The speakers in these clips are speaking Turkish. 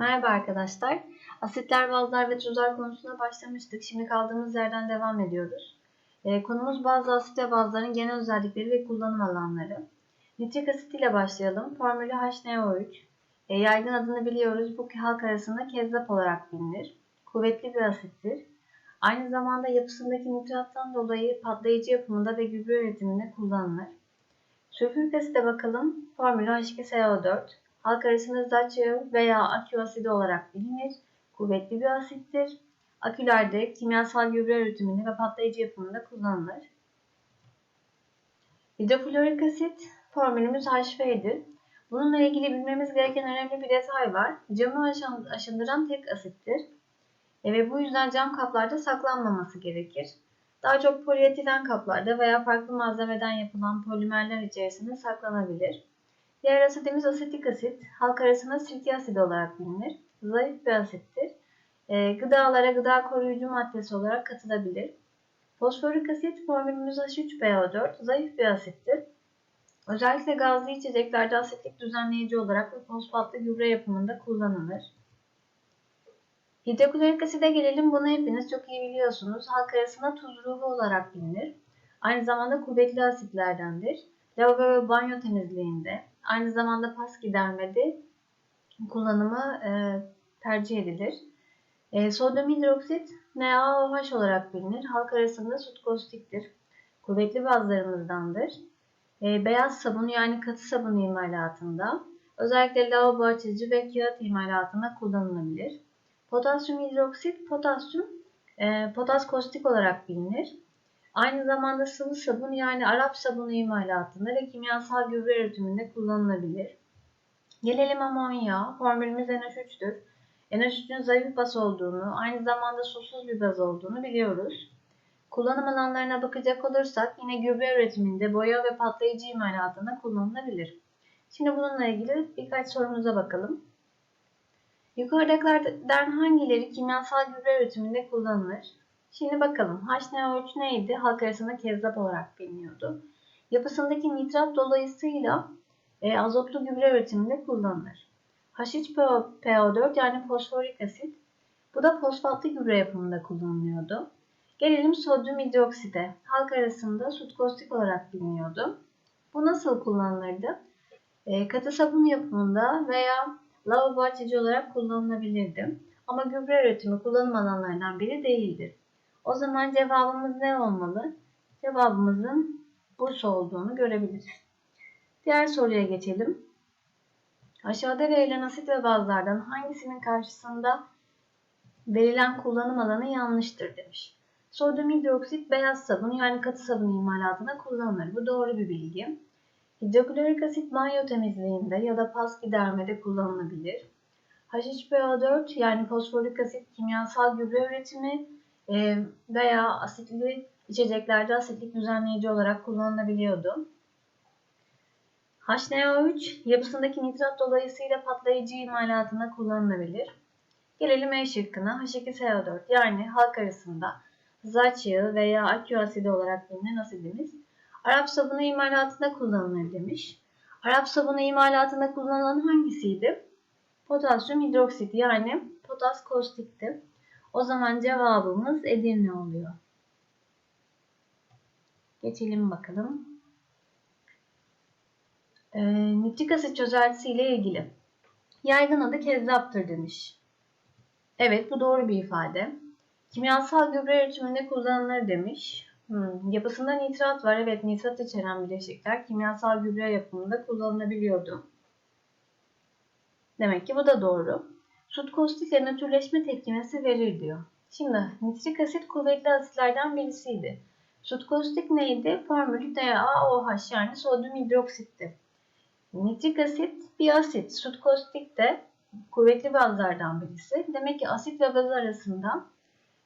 Merhaba arkadaşlar. Asitler, bazlar ve tuzlar konusuna başlamıştık. Şimdi kaldığımız yerden devam ediyoruz. Ee, konumuz bazı asit ve bazların genel özellikleri ve kullanım alanları. Nitrik asit ile başlayalım. Formülü HNO3. Ee, yaygın adını biliyoruz. Bu halk arasında kezzap olarak bilinir. Kuvvetli bir asittir. Aynı zamanda yapısındaki nitrattan dolayı patlayıcı yapımında ve gübre üretiminde kullanılır. Sülfürik asite bakalım. Formülü H2SO4. Halk arasında zat yağı veya akü asidi olarak bilinir. Kuvvetli bir asittir. Akülerde kimyasal gübre üretiminde ve patlayıcı yapımında kullanılır. Hidroflorik asit formülümüz HF'dir. Bununla ilgili bilmemiz gereken önemli bir detay var. Camı aşındıran tek asittir. E ve bu yüzden cam kaplarda saklanmaması gerekir. Daha çok polietilen kaplarda veya farklı malzemeden yapılan polimerler içerisinde saklanabilir. Diğer asitimiz asetik asit. Halk arasında sirke asidi olarak bilinir. Zayıf bir asittir. E, gıdalara gıda koruyucu maddesi olarak katılabilir. Fosforik asit formülümüz H3PO4. Zayıf bir asittir. Özellikle gazlı içeceklerde asitlik düzenleyici olarak ve fosfatlı gübre yapımında kullanılır. Hidroklorik aside gelelim. Bunu hepiniz çok iyi biliyorsunuz. Halk arasında tuz ruhu olarak bilinir. Aynı zamanda kuvvetli asitlerdendir. Lavabo ve banyo temizliğinde, aynı zamanda pas gidermede kullanımı e, tercih edilir. E, sodyum hidroksit NaOH olarak bilinir. Halk arasında süt kostiktir. Kuvvetli bazlarımızdandır. E, beyaz sabun yani katı sabun imalatında, özellikle lavabo açıcı ve kağıt imalatında kullanılabilir. Potasyum hidroksit, potasyum e, potas kostik olarak bilinir. Aynı zamanda sıvı sabun yani Arap sabunu imalatında ve kimyasal gübre üretiminde kullanılabilir. Gelelim amonya. Formülümüz NH3'tür. NH3'ün zayıf baz olduğunu, aynı zamanda susuz bir baz olduğunu biliyoruz. Kullanım alanlarına bakacak olursak yine gübre üretiminde, boya ve patlayıcı imalatında kullanılabilir. Şimdi bununla ilgili birkaç sorumuza bakalım. Yukarıdakilerden hangileri kimyasal gübre üretiminde kullanılır? Şimdi bakalım HNO3 neydi? Halk arasında kezzap olarak biliniyordu. Yapısındaki nitrat dolayısıyla e, azotlu gübre üretiminde kullanılır. H3PO4 yani fosforik asit. Bu da fosfatlı gübre yapımında kullanılıyordu. Gelelim sodyum hidrokside. Halk arasında sut kostik olarak biliniyordu. Bu nasıl kullanılırdı? E, katı sabun yapımında veya lavabo açıcı olarak kullanılabilirdi. Ama gübre üretimi kullanım alanlarından biri değildir. O zaman cevabımız ne olmalı? Cevabımızın Bursa olduğunu görebiliriz. Diğer soruya geçelim. Aşağıda verilen asit ve bazlardan hangisinin karşısında verilen kullanım alanı yanlıştır demiş. Sodyum hidroksit beyaz sabun yani katı sabun imalatında kullanılır. Bu doğru bir bilgi. Hidroklorik asit banyo temizliğinde ya da pas gidermede kullanılabilir. H3PO4 yani fosforik asit kimyasal gübre üretimi e, veya asitli içeceklerde asitlik düzenleyici olarak kullanılabiliyordu. HNO3 yapısındaki nitrat dolayısıyla patlayıcı imalatında kullanılabilir. Gelelim E şıkkına H2SO4 yani halk arasında zat yağı veya akü asidi olarak bilinen asidimiz Arap sabunu imalatında kullanılır demiş. Arap sabunu imalatında kullanılan hangisiydi? Potasyum hidroksit yani potas kostikti. O zaman cevabımız Edirne oluyor. Geçelim bakalım. E, nitrik asit çözeltisi ile ilgili. Yaygın adı kezzaptır demiş. Evet bu doğru bir ifade. Kimyasal gübre üretiminde kullanılır demiş. Hmm, yapısında nitrat var. Evet nitrat içeren bileşikler kimyasal gübre yapımında kullanılabiliyordu. Demek ki bu da doğru. Sut kostikle nötrleşme tepkimesi verir diyor. Şimdi nitrik asit kuvvetli asitlerden birisiydi. Sut kostik neydi? Formülü DaOH yani sodyum hidroksitti. Nitrik asit bir asit. Sut kostik de kuvvetli bazlardan birisi. Demek ki asit ve baz arasında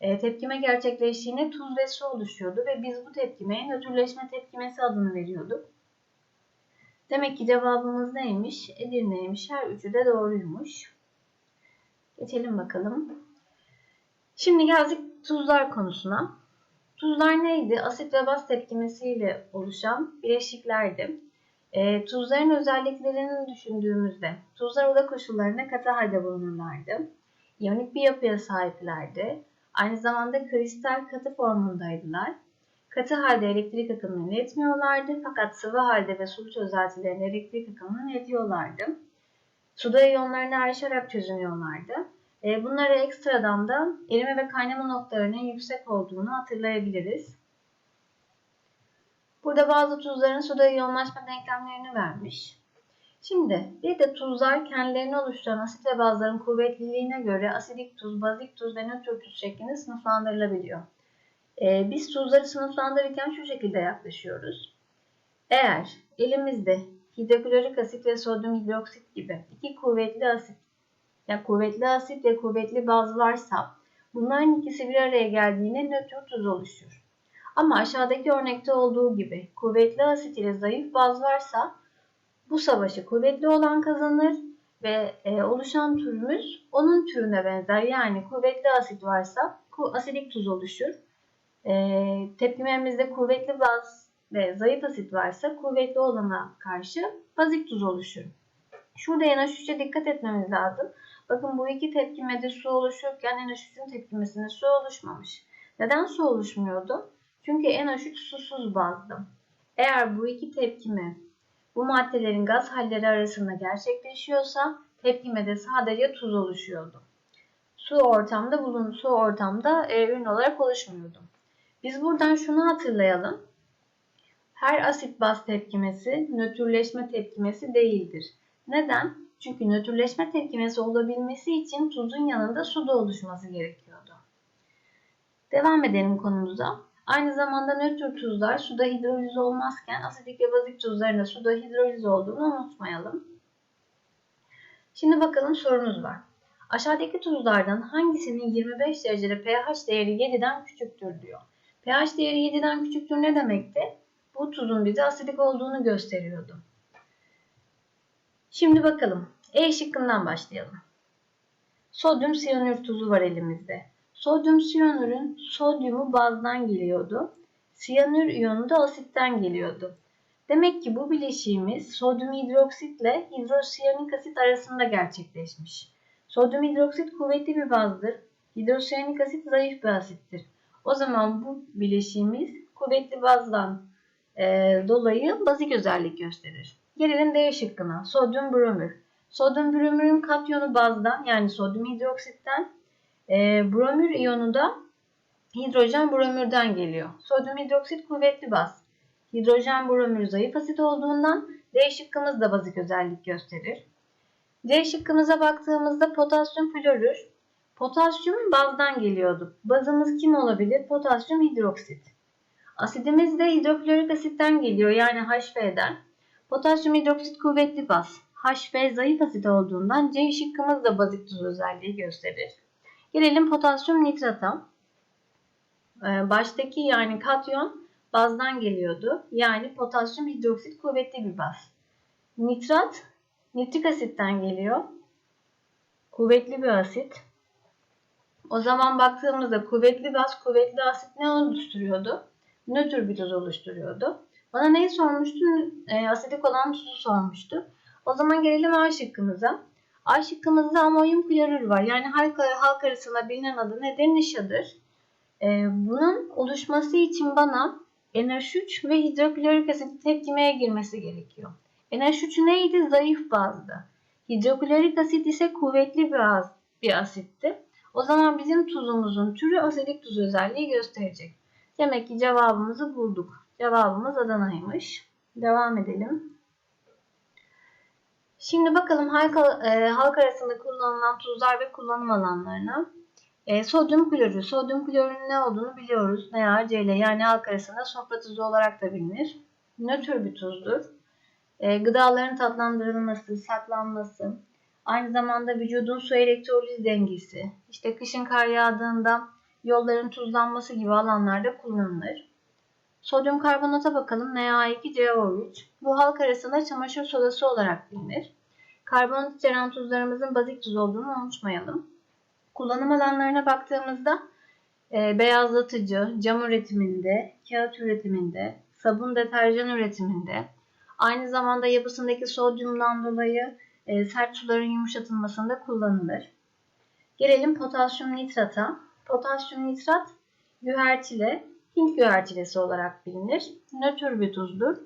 e, tepkime gerçekleştiğinde tuz ve su oluşuyordu ve biz bu tepkimeye nötrleşme tepkimesi adını veriyorduk. Demek ki cevabımız neymiş? Edirne'ymiş. Her üçü de doğruymuş. Geçelim bakalım. Şimdi geldik tuzlar konusuna. Tuzlar neydi? Asit ve baz tepkimesiyle oluşan bileşiklerdi. E, tuzların özelliklerini düşündüğümüzde tuzlar oda koşullarında katı halde bulunurlardı. İyonik bir yapıya sahiplerdi. Aynı zamanda kristal katı formundaydılar. Katı halde elektrik akımını iletmiyorlardı fakat sıvı halde ve sulu çözeltilerinde elektrik akımını iletiyorlardı. Suda iyonlarını ayrışarak çözünüyorlardı. E, bunlara ekstradan da erime ve kaynama noktalarının yüksek olduğunu hatırlayabiliriz. Burada bazı tuzların suda iyonlaşma denklemlerini vermiş. Şimdi bir de tuzlar kendilerini oluşturan asit ve bazların kuvvetliliğine göre asidik tuz, bazik tuz ve nötr tuz şeklinde sınıflandırılabiliyor. Ee, biz tuzları sınıflandırırken şu şekilde yaklaşıyoruz. Eğer elimizde hidroklorik asit ve sodyum hidroksit gibi iki kuvvetli asit, yani kuvvetli asit ve kuvvetli baz varsa bunların ikisi bir araya geldiğinde nötr tuz oluşur. Ama aşağıdaki örnekte olduğu gibi kuvvetli asit ile zayıf baz varsa bu savaşı kuvvetli olan kazanır ve e, oluşan türümüz onun türüne benzer. Yani kuvvetli asit varsa asidik tuz oluşur. E, tepkimemizde kuvvetli baz ve zayıf asit varsa kuvvetli olana karşı bazik tuz oluşur. Şurada NH3'e dikkat etmemiz lazım. Bakın bu iki tepkimede su oluşurken NH3'ün tepkimesinde su oluşmamış. Neden su oluşmuyordu? Çünkü NH3 susuz bazdı. Eğer bu iki tepkime bu maddelerin gaz halleri arasında gerçekleşiyorsa tepkimede sadece tuz oluşuyordu. Su ortamda bulun, su ortamda e, ürün olarak oluşmuyordu. Biz buradan şunu hatırlayalım. Her asit baz tepkimesi nötrleşme tepkimesi değildir. Neden? Çünkü nötrleşme tepkimesi olabilmesi için tuzun yanında su da oluşması gerekiyordu. Devam edelim konumuza. Aynı zamanda nötr tuzlar suda hidroliz olmazken asidik ve bazik tuzların da suda hidroliz olduğunu unutmayalım. Şimdi bakalım sorumuz var. Aşağıdaki tuzlardan hangisinin 25 derecede pH değeri 7'den küçüktür diyor. pH değeri 7'den küçüktür ne demekti? Bu tuzun bize asidik olduğunu gösteriyordu. Şimdi bakalım. E şıkkından başlayalım. Sodyum siyanür tuzu var elimizde. Sodyum siyanürün sodyumu bazdan geliyordu. Siyanür iyonu da asitten geliyordu. Demek ki bu bileşiğimiz sodyum hidroksit ile hidrosiyanik asit arasında gerçekleşmiş. Sodyum hidroksit kuvvetli bir bazdır. Hidrosiyanik asit zayıf bir asittir. O zaman bu bileşiğimiz kuvvetli bazdan e, dolayı bazik özellik gösterir. Gelelim D şıkkına. Sodyum bromür. Sodyum bromürün katyonu bazdan yani sodyum hidroksitten e, bromür iyonu da hidrojen bromürden geliyor. Sodyum hidroksit kuvvetli baz. Hidrojen bromür zayıf asit olduğundan D şıkkımız da bazik özellik gösterir. C şıkkımıza baktığımızda potasyum florür. Potasyum bazdan geliyordu. Bazımız kim olabilir? Potasyum hidroksit. Asidimiz de hidroklorik asitten geliyor yani HV'den. Potasyum hidroksit kuvvetli baz. HV zayıf asit olduğundan C şıkkımız da bazik tuz özelliği gösterir. Gelelim potasyum nitrata. Ee, baştaki yani katyon bazdan geliyordu. Yani potasyum hidroksit kuvvetli bir baz. Nitrat nitrik asitten geliyor. Kuvvetli bir asit. O zaman baktığımızda kuvvetli baz, kuvvetli asit ne oluşturuyordu? Nötr bir tuz oluşturuyordu. Bana neyi sormuştu? E, asidik olan tuzu sormuştu. O zaman gelelim A şıkkımıza. A şıkkımızda amonyum klorür var. Yani halk, halk arasında bilinen adı nedir? Nişadır. Ee, bunun oluşması için bana NH3 ve hidroklorik asit tepkimeye girmesi gerekiyor. NH3 neydi? Zayıf bazdı. Hidroklorik asit ise kuvvetli bir, az, bir asitti. O zaman bizim tuzumuzun türü asidik tuz özelliği gösterecek. Demek ki cevabımızı bulduk. Cevabımız Adana'ymış. Devam edelim. Şimdi bakalım halk, e, halk arasında kullanılan tuzlar ve kullanım alanlarına. E, sodyum klorür. Sodyum klorürün ne olduğunu biliyoruz. NaCl yani halk arasında sofra tuzu olarak da bilinir. Nötr bir tuzdur. E, gıdaların tatlandırılması, saklanması, aynı zamanda vücudun su elektroliz dengesi, işte kışın kar yağdığında yolların tuzlanması gibi alanlarda kullanılır. Sodyum karbonata bakalım. Na2CO3. Bu halk arasında çamaşır sodası olarak bilinir. Karbonat içeren tuzlarımızın bazik tuz olduğunu unutmayalım. Kullanım alanlarına baktığımızda e, beyazlatıcı, cam üretiminde, kağıt üretiminde, sabun deterjan üretiminde, Aynı zamanda yapısındaki sodyumdan dolayı e, sert suların yumuşatılmasında kullanılır. Gelelim potasyum nitrata. Potasyum nitrat gühertile, Hint gühertilesi olarak bilinir. Nötr bir tuzdur.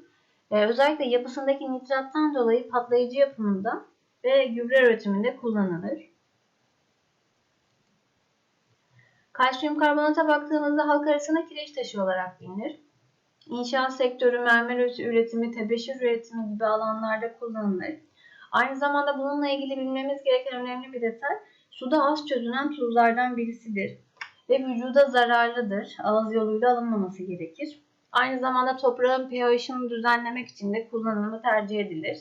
Ee, özellikle yapısındaki nitrattan dolayı patlayıcı yapımında ve gübre üretiminde kullanılır. Kalsiyum karbonata baktığımızda halk arasında kireç taşı olarak bilinir. İnşaat sektörü, mermer üretimi, tebeşir üretimi gibi alanlarda kullanılır. Aynı zamanda bununla ilgili bilmemiz gereken önemli bir detay, suda az çözünen tuzlardan birisidir ve vücuda zararlıdır. Ağız yoluyla alınmaması gerekir. Aynı zamanda toprağın pH'ını düzenlemek için de kullanımı tercih edilir.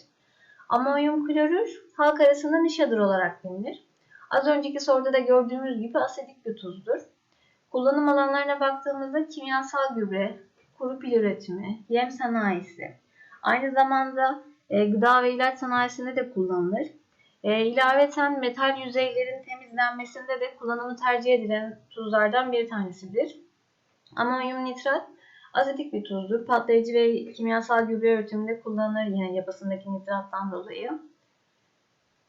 Amonyum klorür halk arasında nişadır olarak bilinir. Az önceki soruda da gördüğümüz gibi asidik bir tuzdur. Kullanım alanlarına baktığımızda kimyasal gübre, kuru pil üretimi, yem sanayisi, aynı zamanda e, gıda ve ilaç sanayisinde de kullanılır. E, ilaveten metal yüzeylerin temizlenmesinde de kullanımı tercih edilen tuzlardan bir tanesidir. Amonyum nitrat asetik bir tuzdur. Patlayıcı ve kimyasal gübre üretiminde kullanılır yine yapısındaki nitrattan dolayı.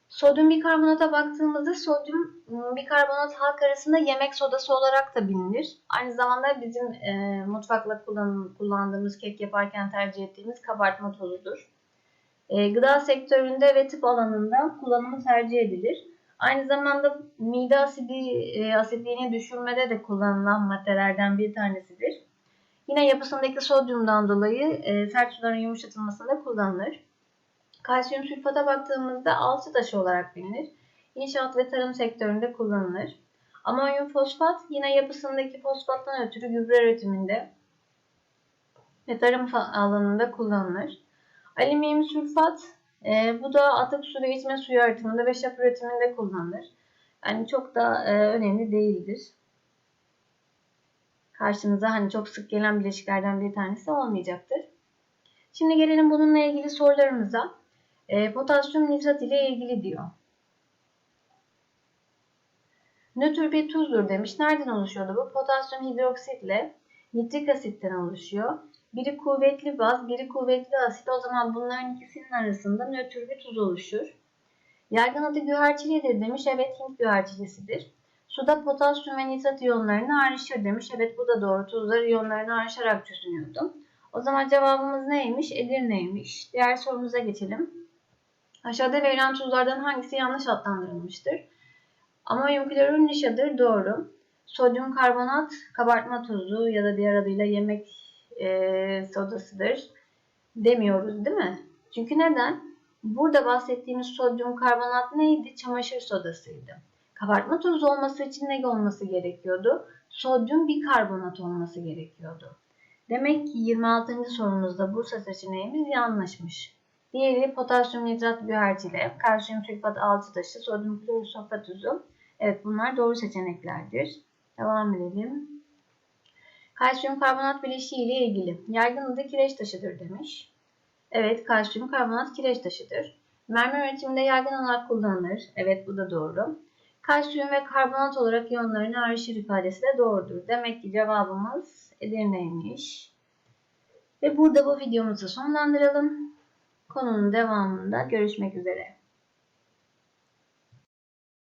Sodyum bikarbonata baktığımızda sodyum ıı, bikarbonat halk arasında yemek sodası olarak da bilinir. Aynı zamanda bizim e, mutfakla kullan, kullandığımız kek yaparken tercih ettiğimiz kabartma tozudur. E, gıda sektöründe ve tıp alanında kullanımı tercih edilir. Aynı zamanda mide asidi, e, asitliğini düşürmede de kullanılan maddelerden bir tanesidir. Yine yapısındaki sodyumdan dolayı e, sert suların yumuşatılmasında kullanılır. Kalsiyum sülfata baktığımızda alçı taşı olarak bilinir. İnşaat ve tarım sektöründe kullanılır. Amonyum fosfat yine yapısındaki fosfattan ötürü gübre üretiminde ve tarım alanında kullanılır. Alüminyum sülfat e, bu da atık su ve içme suyu arıtımında ve şap üretiminde kullanılır. Yani çok da e, önemli değildir. Karşınıza hani çok sık gelen bileşiklerden bir tanesi olmayacaktır. Şimdi gelelim bununla ilgili sorularımıza. E, potasyum nitrat ile ilgili diyor. Nötr bir tuzdur demiş. Nereden oluşuyordu bu? Potasyum hidroksit ile nitrik asitten oluşuyor. Biri kuvvetli baz, biri kuvvetli asit. O zaman bunların ikisinin arasında nötr bir tuz oluşur. Yaygın adı güherçilidir demiş. Evet Hint güherçilisidir. Suda potasyum ve nitrat iyonlarını ayrışır demiş. Evet bu da doğru. Tuzlar iyonlarını ayrışarak çözünüyordu. O zaman cevabımız neymiş? Edirne'ymiş. Diğer sorumuza geçelim. Aşağıda verilen tuzlardan hangisi yanlış adlandırılmıştır? Amonyum klorür nişadır. Doğru. Sodyum karbonat kabartma tuzu ya da diğer adıyla yemek e, sodasıdır demiyoruz değil mi? Çünkü neden? Burada bahsettiğimiz sodyum karbonat neydi? Çamaşır sodasıydı. Kabartma tozu olması için ne olması gerekiyordu? Sodyum bikarbonat olması gerekiyordu. Demek ki 26. sorumuzda Bursa seçeneğimiz yanlışmış. Diğeri potasyum nitrat gühercile, kalsiyum sülfat altı taşı, sodyum klorür sofra tuzu. Evet bunlar doğru seçeneklerdir. Devam edelim. Kalsiyum karbonat bileşiği ile ilgili. Yaygın adı kireç taşıdır demiş. Evet kalsiyum karbonat kireç taşıdır. Mermer üretiminde yaygın olarak kullanılır. Evet bu da doğru. Kalsiyum ve karbonat olarak iyonlarını ayrışır ifadesi de doğrudur. Demek ki cevabımız Edirne'ymiş. Ve burada bu videomuzu sonlandıralım. Konunun devamında görüşmek üzere.